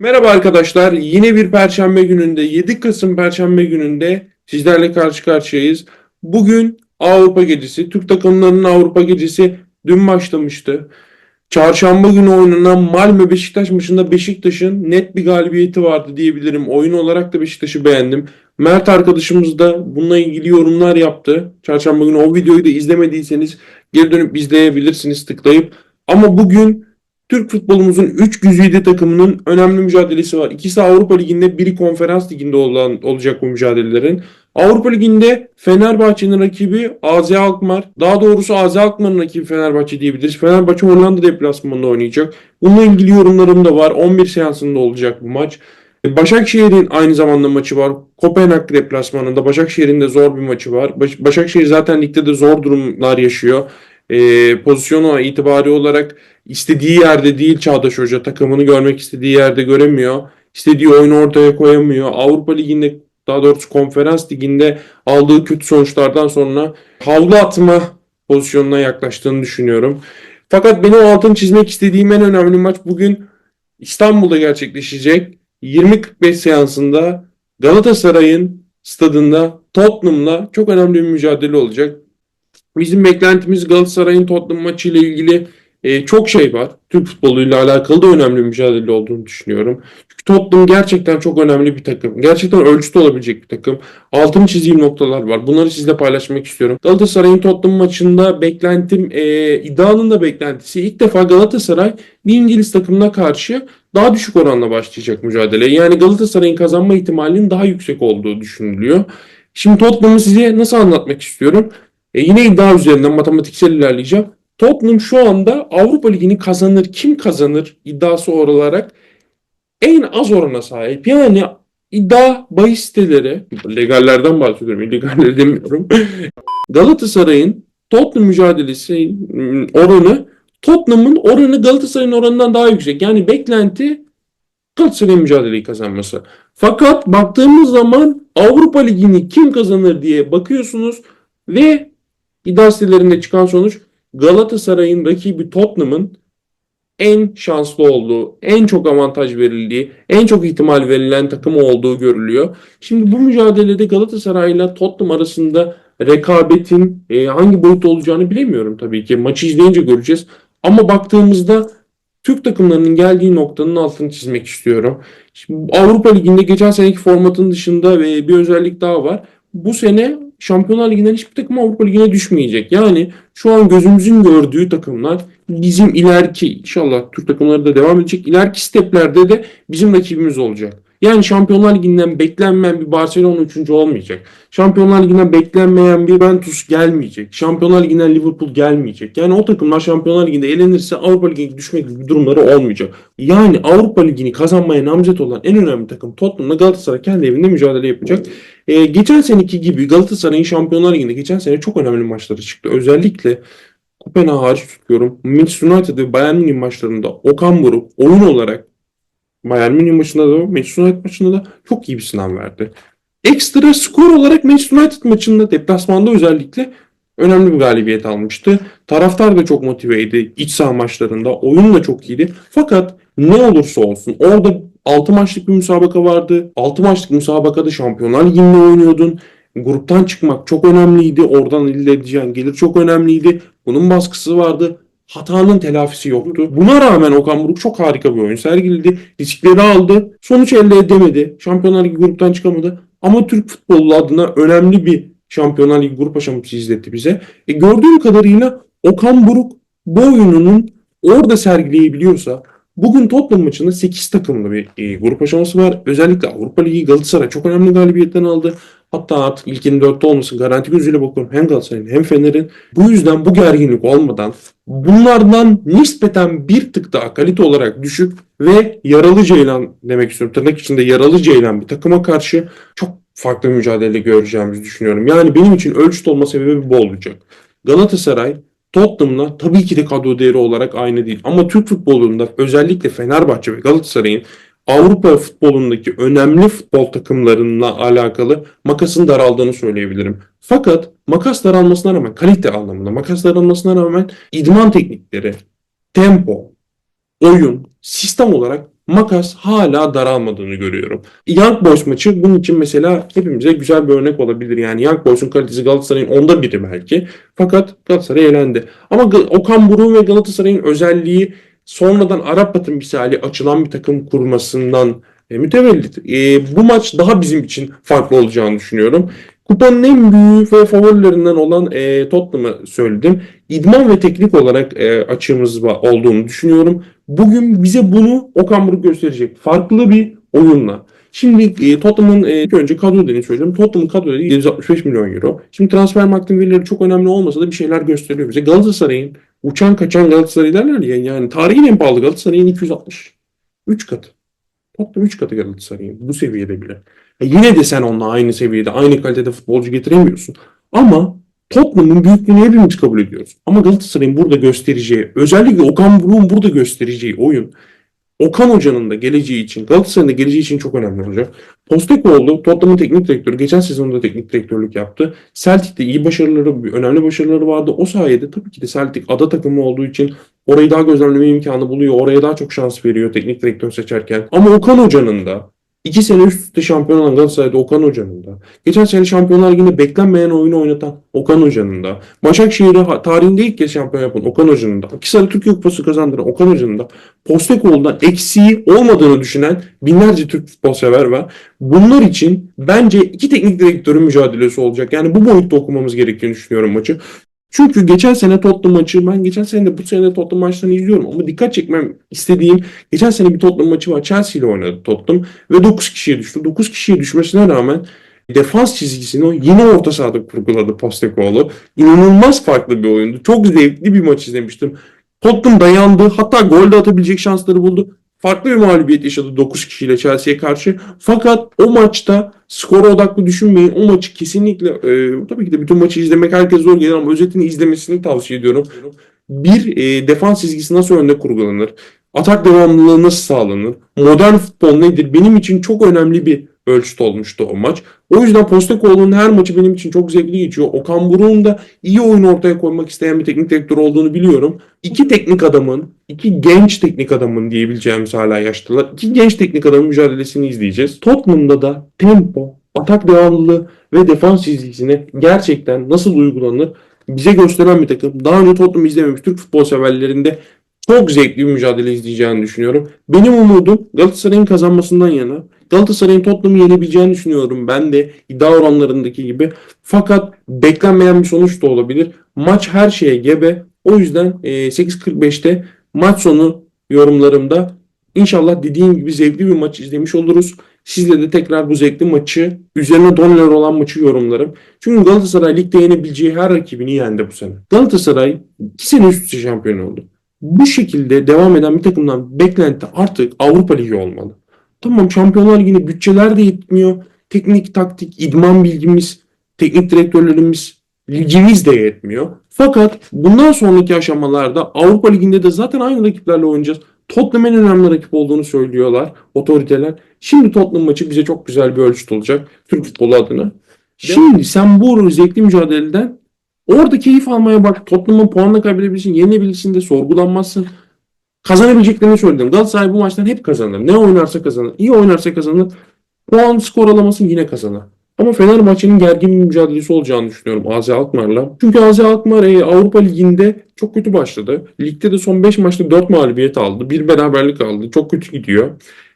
Merhaba arkadaşlar. Yine bir Perşembe gününde, 7 Kasım Perşembe gününde sizlerle karşı karşıyayız. Bugün Avrupa Gecesi, Türk takımlarının Avrupa Gecesi dün başlamıştı. Çarşamba günü oynanan Malmö Beşiktaş maçında Beşiktaş'ın net bir galibiyeti vardı diyebilirim. Oyun olarak da Beşiktaş'ı beğendim. Mert arkadaşımız da bununla ilgili yorumlar yaptı. Çarşamba günü o videoyu da izlemediyseniz geri dönüp izleyebilirsiniz tıklayıp. Ama bugün Türk futbolumuzun 3 güzide takımının önemli mücadelesi var. İkisi Avrupa Ligi'nde, biri Konferans Ligi'nde olan, olacak bu mücadelelerin. Avrupa Ligi'nde Fenerbahçe'nin rakibi AZ Alkmaar. Daha doğrusu AZ Alkmaar'ın rakibi Fenerbahçe diyebiliriz. Fenerbahçe Hollanda deplasmanında oynayacak. Bununla ilgili yorumlarım da var. 11 seansında olacak bu maç. E, Başakşehir'in aynı zamanda maçı var. Kopenhag deplasmanında. Başakşehir'in de zor bir maçı var. Baş- Başakşehir zaten ligde de zor durumlar yaşıyor. E, pozisyonu itibari olarak istediği yerde değil Çağdaş Hoca. Takımını görmek istediği yerde göremiyor. İstediği oyunu ortaya koyamıyor. Avrupa Ligi'nde daha doğrusu Konferans Ligi'nde aldığı kötü sonuçlardan sonra havlu atma pozisyonuna yaklaştığını düşünüyorum. Fakat benim altını çizmek istediğim en önemli maç bugün İstanbul'da gerçekleşecek. 20.45 seansında Galatasaray'ın stadında Tottenham'la çok önemli bir mücadele olacak. Bizim beklentimiz Galatasaray'ın Tottenham maçı ile ilgili e, çok şey var. Türk futboluyla alakalı da önemli bir mücadele olduğunu düşünüyorum. Çünkü Tottenham gerçekten çok önemli bir takım. Gerçekten ölçütü olabilecek bir takım. Altını çizdiğim noktalar var. Bunları sizle paylaşmak istiyorum. Galatasaray'ın Tottenham maçında beklentim, e, iddianın da beklentisi ilk defa Galatasaray bir İngiliz takımına karşı daha düşük oranla başlayacak mücadele. Yani Galatasaray'ın kazanma ihtimalinin daha yüksek olduğu düşünülüyor. Şimdi Tottenham'ı size nasıl anlatmak istiyorum? E, yine iddia üzerinden matematiksel ilerleyeceğim. Tottenham şu anda Avrupa Ligi'ni kazanır, kim kazanır iddiası olarak en az orana sahip. Yani iddia bahis siteleri, legallerden bahsediyorum, illegalleri demiyorum. Galatasaray'ın Tottenham mücadelesi ım, oranı Tottenham'ın oranı Galatasaray'ın oranından daha yüksek. Yani beklenti Galatasaray'ın mücadeleyi kazanması. Fakat baktığımız zaman Avrupa Ligi'ni kim kazanır diye bakıyorsunuz ve iddia sitelerinde çıkan sonuç Galatasaray'ın rakibi Tottenham'ın en şanslı olduğu, en çok avantaj verildiği, en çok ihtimal verilen takım olduğu görülüyor. Şimdi bu mücadelede Galatasaray ile Tottenham arasında rekabetin e, hangi boyutta olacağını bilemiyorum tabii ki. Maçı izleyince göreceğiz. Ama baktığımızda Türk takımlarının geldiği noktanın altını çizmek istiyorum. Şimdi Avrupa Ligi'nde geçen seneki formatın dışında ve bir özellik daha var. Bu sene Şampiyonlar Ligi'nden hiçbir takım Avrupa Ligi'ne düşmeyecek. Yani şu an gözümüzün gördüğü takımlar bizim ileriki inşallah Türk takımları da devam edecek. İleriki steplerde de bizim rakibimiz olacak. Yani Şampiyonlar Ligi'nden beklenmeyen bir Barcelona 3. olmayacak. Şampiyonlar Ligi'nden beklenmeyen bir Juventus gelmeyecek. Şampiyonlar Ligi'nden Liverpool gelmeyecek. Yani o takımlar Şampiyonlar Ligi'nde elenirse Avrupa Ligi'ne düşmek gibi durumları olmayacak. Yani Avrupa Ligi'ni kazanmaya namzet olan en önemli takım Tottenham'la Galatasaray kendi evinde mücadele yapacak. Ee, geçen seneki gibi Galatasaray'ın Şampiyonlar Ligi'nde geçen sene çok önemli maçları çıktı. Özellikle Kopenhag hariç tutuyorum. Manchester United ve Bayern Münih maçlarında Okan Buruk oyun olarak Bayern Münih maçında da Manchester United maçında da çok iyi bir sınav verdi. Ekstra skor olarak Manchester United maçında deplasmanda özellikle önemli bir galibiyet almıştı. Taraftar da çok motiveydi iç saha maçlarında. Oyun da çok iyiydi. Fakat ne olursa olsun orada 6 maçlık bir müsabaka vardı. 6 maçlık müsabakada Şampiyonlar Ligi'nde oynuyordun. Gruptan çıkmak çok önemliydi. Oradan elde edeceğin gelir çok önemliydi. Bunun baskısı vardı. Hatanın telafisi yoktu. Buna rağmen Okan Buruk çok harika bir oyun sergiledi. Riskleri aldı. Sonuç elde edemedi. Şampiyonlar Ligi gruptan çıkamadı. Ama Türk futbolu adına önemli bir Şampiyonlar Ligi grup aşaması izletti bize. E gördüğüm kadarıyla Okan Buruk bu oyununun orada sergileyebiliyorsa bugün Tottenham maçında 8 takımlı bir e, grup aşaması var. Özellikle Avrupa Ligi Galatasaray çok önemli galibiyetten aldı. Hatta artık ilkinin dörtte olması garanti gözüyle bakıyorum hem Galatasaray'ın hem Fener'in. Bu yüzden bu gerginlik olmadan bunlardan nispeten bir tık daha kalite olarak düşük ve yaralı ceylan demek istiyorum. Tırnak içinde yaralı ceylan bir takıma karşı çok farklı mücadele göreceğimizi düşünüyorum. Yani benim için ölçüt olma sebebi bu olacak. Galatasaray Tottenham'la tabii ki de kadro değeri olarak aynı değil. Ama Türk futbolunda özellikle Fenerbahçe ve Galatasaray'ın Avrupa futbolundaki önemli futbol takımlarıyla alakalı makasın daraldığını söyleyebilirim. Fakat makas daralmasına rağmen kalite anlamında makas daralmasına rağmen idman teknikleri, tempo, oyun, sistem olarak makas hala daralmadığını görüyorum. Young Boys maçı bunun için mesela hepimize güzel bir örnek olabilir. Yani Young Boys'un kalitesi Galatasaray'ın onda biri belki. Fakat Galatasaray elendi. Ama Okan Buruk ve Galatasaray'ın özelliği sonradan Arap misali açılan bir takım kurmasından e, mütevellit. E, bu maç daha bizim için farklı olacağını düşünüyorum. Kupanın en büyüğü ve favorilerinden olan e, Tottenham'ı söyledim. İdman ve teknik olarak e, açığımız olduğunu düşünüyorum. Bugün bize bunu Okan Buruk gösterecek. Farklı bir oyunla. Şimdi e, Tottenham'ın e, ilk önce kadro dediğini söyleyeyim. Tottenham'ın kadro dediği 765 milyon euro. Şimdi transfer marketing verileri çok önemli olmasa da bir şeyler gösteriyor bize. Galatasaray'ın uçan kaçan Galatasaray derler ya yani tarihin en pahalı Galatasaray'ın 260. 3 katı. Tottenham 3 katı Galatasaray'ın bu seviyede bile. E yine de sen onunla aynı seviyede, aynı kalitede futbolcu getiremiyorsun. Ama Tottenham'ın büyüklüğünü hepimiz kabul ediyoruz. Ama Galatasaray'ın burada göstereceği, özellikle Okan Buruk'un burada göstereceği oyun, Okan Hoca'nın da geleceği için, Galatasaray'ın da geleceği için çok önemli olacak. Postecoglou, Tottenham'ın teknik direktörü, geçen sezonda teknik direktörlük yaptı. Celtic'te iyi başarıları, önemli başarıları vardı. O sayede tabii ki de Celtic ada takımı olduğu için orayı daha gözlemleme imkanı buluyor. Oraya daha çok şans veriyor teknik direktör seçerken. Ama Okan Hoca'nın da iki sene üst üste şampiyon olan Galatasaray'da Okan Hoca'nın da. Geçen sene Şampiyonlar Ligi'nde beklenmeyen oyunu oynatan Okan Hoca'nın da. Başakşehir'i tarihinde ilk kez şampiyon yapan Okan Hoca'nın da. Sene Türkiye Kupası kazandıran Okan Hoca'nın da. Postecoglou'dan eksiği olmadığını düşünen binlerce Türk futbol sever var. Bunlar için bence iki teknik direktörün mücadelesi olacak. Yani bu boyutta okumamız gerektiğini düşünüyorum maçı. Çünkü geçen sene Tottenham maçı, ben geçen sene de bu sene de Tottenham maçlarını izliyorum ama dikkat çekmem istediğim geçen sene bir Tottenham maçı var. Chelsea ile oynadı Tottenham ve 9 kişiye düştü. 9 kişiye düşmesine rağmen defans çizgisini yine orta sahada kurguladı Postecoglou. İnanılmaz farklı bir oyundu. Çok zevkli bir maç izlemiştim. Tottenham dayandı. Hatta gol de atabilecek şansları buldu. Farklı bir mağlubiyet yaşadı 9 kişiyle Chelsea'ye karşı. Fakat o maçta skora odaklı düşünmeyin. O maçı kesinlikle e, tabii ki de bütün maçı izlemek herkes zor gelir ama özetini izlemesini tavsiye ediyorum. Bir e, defans çizgisi nasıl önde kurgulanır? Atak devamlılığı nasıl sağlanır? Modern futbol nedir? Benim için çok önemli bir ölçüt olmuştu o maç. O yüzden Postecoglou'nun her maçı benim için çok zevkli geçiyor. Okan Buruk'un da iyi oyun ortaya koymak isteyen bir teknik direktör olduğunu biliyorum. İki teknik adamın, iki genç teknik adamın diyebileceğimiz hala yaşlılar. İki genç teknik adamın mücadelesini izleyeceğiz. Tottenham'da da tempo, atak devamlılığı ve defans çizgisine gerçekten nasıl uygulanır bize gösteren bir takım. Daha önce Tottenham izlememiş Türk futbol severlerinde çok zevkli bir mücadele izleyeceğini düşünüyorum. Benim umudum Galatasaray'ın kazanmasından yana. Galatasaray'ın Tottenham'ı yenebileceğini düşünüyorum ben de iddia oranlarındaki gibi. Fakat beklenmeyen bir sonuç da olabilir. Maç her şeye gebe. O yüzden e, 8.45'te maç sonu yorumlarımda inşallah dediğim gibi zevkli bir maç izlemiş oluruz. Sizle de tekrar bu zevkli maçı, üzerine doneler olan maçı yorumlarım. Çünkü Galatasaray ligde yenebileceği her rakibini yendi bu sene. Galatasaray iki sene üst üste şampiyon oldu. Bu şekilde devam eden bir takımdan beklenti artık Avrupa Ligi olmalı. Tamam Şampiyonlar Ligi'ne bütçeler de yetmiyor. Teknik, taktik, idman bilgimiz, teknik direktörlerimiz, ligimiz de yetmiyor. Fakat bundan sonraki aşamalarda Avrupa Ligi'nde de zaten aynı rakiplerle oynayacağız. Tottenham en önemli rakip olduğunu söylüyorlar otoriteler. Şimdi Tottenham maçı bize çok güzel bir ölçüt olacak Türk futbolu adına. Şimdi sen bu zevkli mücadeleden orada keyif almaya bak. Tottenham'ın puanla kaybedebilirsin, yenilebilirsin de sorgulanmazsın. Kazanabileceklerini söyledim. Galatasaray bu maçtan hep kazanır. Ne oynarsa kazanır. İyi oynarsa kazanır. Puan skor alamasın yine kazanır. Ama Fenerbahçe'nin gergin bir mücadelesi olacağını düşünüyorum AZ Alkmaar'la. Çünkü AZ Alkmaar e, Avrupa Ligi'nde çok kötü başladı. Ligde de son 5 maçta 4 mağlubiyet aldı. Bir beraberlik aldı. Çok kötü gidiyor.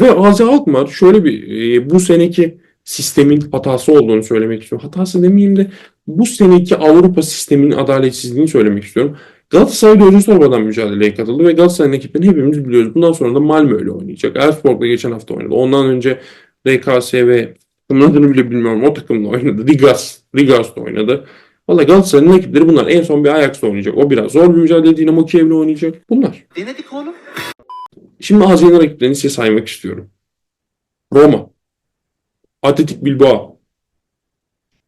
Ve AZ Alkmaar şöyle bir e, bu seneki sistemin hatası olduğunu söylemek istiyorum. Hatası demeyeyim de bu seneki Avrupa sisteminin adaletsizliğini söylemek istiyorum. Galatasaray 4. sormadan mücadeleye katıldı ve Galatasaray'ın ekibini hepimiz biliyoruz. Bundan sonra da Malmö ile oynayacak. Elfsborg'la geçen hafta oynadı. Ondan önce RKS ve bunun adını bile bilmiyorum. O takımla oynadı. Rigas. Rigas'ta oynadı. Valla Galatasaray'ın ekipleri bunlar. En son bir Ajax'la oynayacak. O biraz zor bir mücadele. Dinamo Kiev'le oynayacak. Bunlar. Denedik oğlum. Şimdi Asya'nın rakiplerini size saymak istiyorum. Roma. Atletik Bilbao.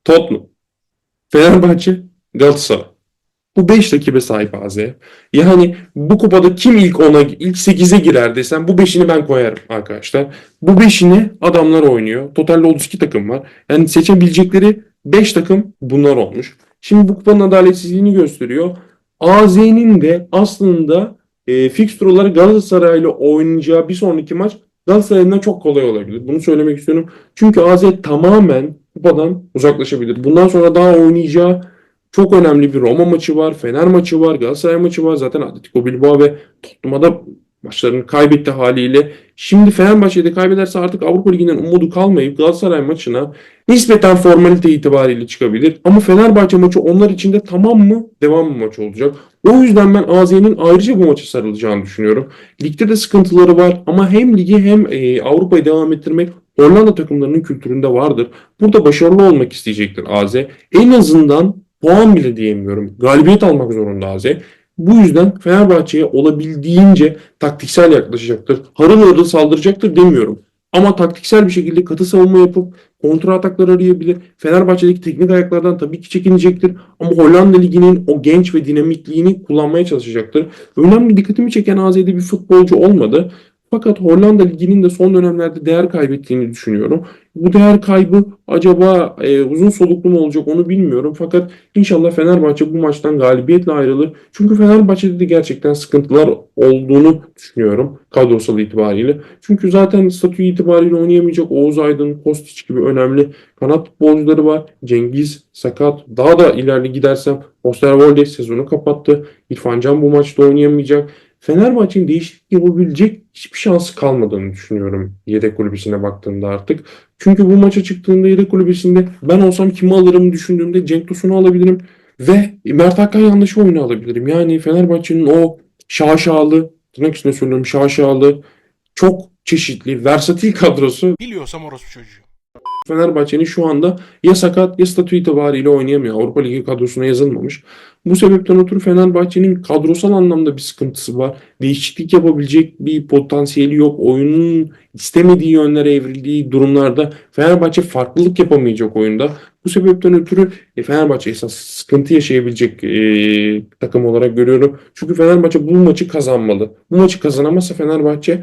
Tottenham. Fenerbahçe. Galatasaray. Bu 5 rakibe sahip AZ. Yani bu kupada kim ilk 10'a, ilk 8'e girer desem bu 5'ini ben koyarım arkadaşlar. Bu 5'ini adamlar oynuyor. Totalde 32 takım var. Yani seçebilecekleri 5 takım bunlar olmuş. Şimdi bu kupanın adaletsizliğini gösteriyor. AZ'nin de aslında e, fikstürleri Galatasaray'la oynayacağı bir sonraki maç Galatasaray'dan çok kolay olabilir. Bunu söylemek istiyorum. Çünkü AZ tamamen kupadan uzaklaşabilir. Bundan sonra daha oynayacağı çok önemli bir Roma maçı var, Fener maçı var, Galatasaray maçı var. Zaten Atletico Bilbao ve Tottenham'a maçlarını kaybetti haliyle. Şimdi Fenerbahçe'de kaybederse artık Avrupa Ligi'nden umudu kalmayıp Galatasaray maçına nispeten formalite itibariyle çıkabilir. Ama Fenerbahçe maçı onlar için de tamam mı devam mı maç olacak. O yüzden ben AZ'nin ayrıca bu maça sarılacağını düşünüyorum. Ligde de sıkıntıları var ama hem ligi hem e, Avrupa'yı devam ettirmek Hollanda takımlarının kültüründe vardır. Burada başarılı olmak isteyecektir AZ. En azından puan bile diyemiyorum. Galibiyet almak zorunda AZ. Bu yüzden Fenerbahçe'ye olabildiğince taktiksel yaklaşacaktır. Harıl harıl saldıracaktır demiyorum. Ama taktiksel bir şekilde katı savunma yapıp kontra ataklar arayabilir. Fenerbahçe'deki teknik ayaklardan tabii ki çekinecektir. Ama Hollanda Ligi'nin o genç ve dinamikliğini kullanmaya çalışacaktır. Önemli dikkatimi çeken AZ'de bir futbolcu olmadı. Fakat Hollanda Ligi'nin de son dönemlerde değer kaybettiğini düşünüyorum. Bu değer kaybı acaba e, uzun soluklu mu olacak onu bilmiyorum. Fakat inşallah Fenerbahçe bu maçtan galibiyetle ayrılır. Çünkü Fenerbahçe'de de gerçekten sıkıntılar olduğunu düşünüyorum kadrosal itibariyle. Çünkü zaten statü itibariyle oynayamayacak Oğuz Aydın, Kostić gibi önemli kanat futbolcuları var. Cengiz sakat. Daha da ileride gidersem Osterwolde sezonu kapattı. İrfan Can bu maçta oynayamayacak. Fenerbahçe'nin değişiklik yapabilecek hiçbir şansı kalmadığını düşünüyorum yedek kulübesine baktığımda artık. Çünkü bu maça çıktığında yedek kulübesinde ben olsam kimi alırım düşündüğümde Cenk Tosun'u alabilirim ve Mert Hakan yanlışı oyunu alabilirim. Yani Fenerbahçe'nin o şaşalı, tırnak içinde söylüyorum şaşalı, çok çeşitli, versatil kadrosu Biliyorsam orospu çocuğu. Fenerbahçe'nin şu anda ya sakat ya statü itibariyle oynayamıyor. Avrupa Ligi kadrosuna yazılmamış. Bu sebepten ötürü Fenerbahçe'nin kadrosal anlamda bir sıkıntısı var. Değişiklik yapabilecek bir potansiyeli yok. Oyunun istemediği yönlere evrildiği durumlarda Fenerbahçe farklılık yapamayacak oyunda. Bu sebepten ötürü e, Fenerbahçe esas sıkıntı yaşayabilecek e, takım olarak görüyorum. Çünkü Fenerbahçe bu maçı kazanmalı. Bu maçı kazanamazsa Fenerbahçe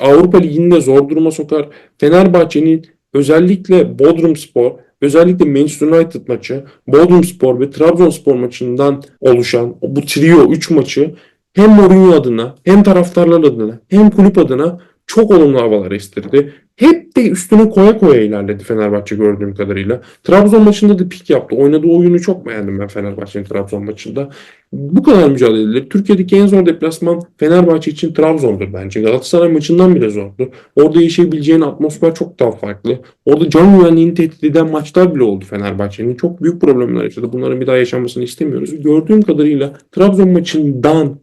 Avrupa Ligi'nde zor duruma sokar. Fenerbahçe'nin özellikle Bodrumspor, özellikle Manchester United maçı, Bodrumspor ve Trabzonspor maçından oluşan bu trio 3 maçı hem Mourinho adına hem taraftarlar adına hem kulüp adına çok olumlu havalar estirdi. Hep de üstüne koya koya ilerledi Fenerbahçe gördüğüm kadarıyla. Trabzon maçında da pik yaptı. Oynadığı oyunu çok beğendim ben Fenerbahçe'nin Trabzon maçında. Bu kadar mücadele. Türkiye'deki en zor deplasman Fenerbahçe için Trabzon'dur bence. Galatasaray maçından bile zordu. Orada yaşayabileceğin atmosfer çok daha farklı. Orada can güvenliğini tehdit eden maçlar bile oldu Fenerbahçe'nin. Çok büyük problemler yaşadı. Bunların bir daha yaşanmasını istemiyoruz. Gördüğüm kadarıyla Trabzon maçından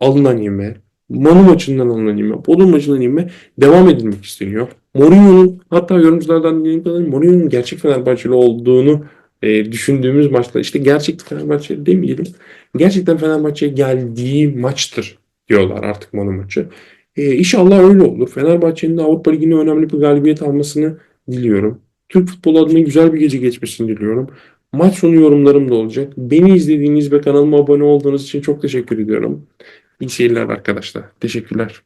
alınan ivme, Manu maçından alınan ivme, Bodrum maçından ivme devam edilmek isteniyor. Mourinho'nun hatta yorumculardan dinlediğim kadarıyla Mourinho'nun gerçek Fenerbahçeli olduğunu e, düşündüğümüz maçlar işte gerçek Fenerbahçeli demeyelim. Gerçekten Fenerbahçe'ye geldiği maçtır diyorlar artık Manu maçı. E, inşallah öyle olur. Fenerbahçe'nin de Avrupa Ligi'ne önemli bir galibiyet almasını diliyorum. Türk futbolu adına güzel bir gece geçmesini diliyorum. Maç sonu yorumlarım da olacak. Beni izlediğiniz ve kanalıma abone olduğunuz için çok teşekkür ediyorum. İyi seyirler arkadaşlar. Teşekkürler.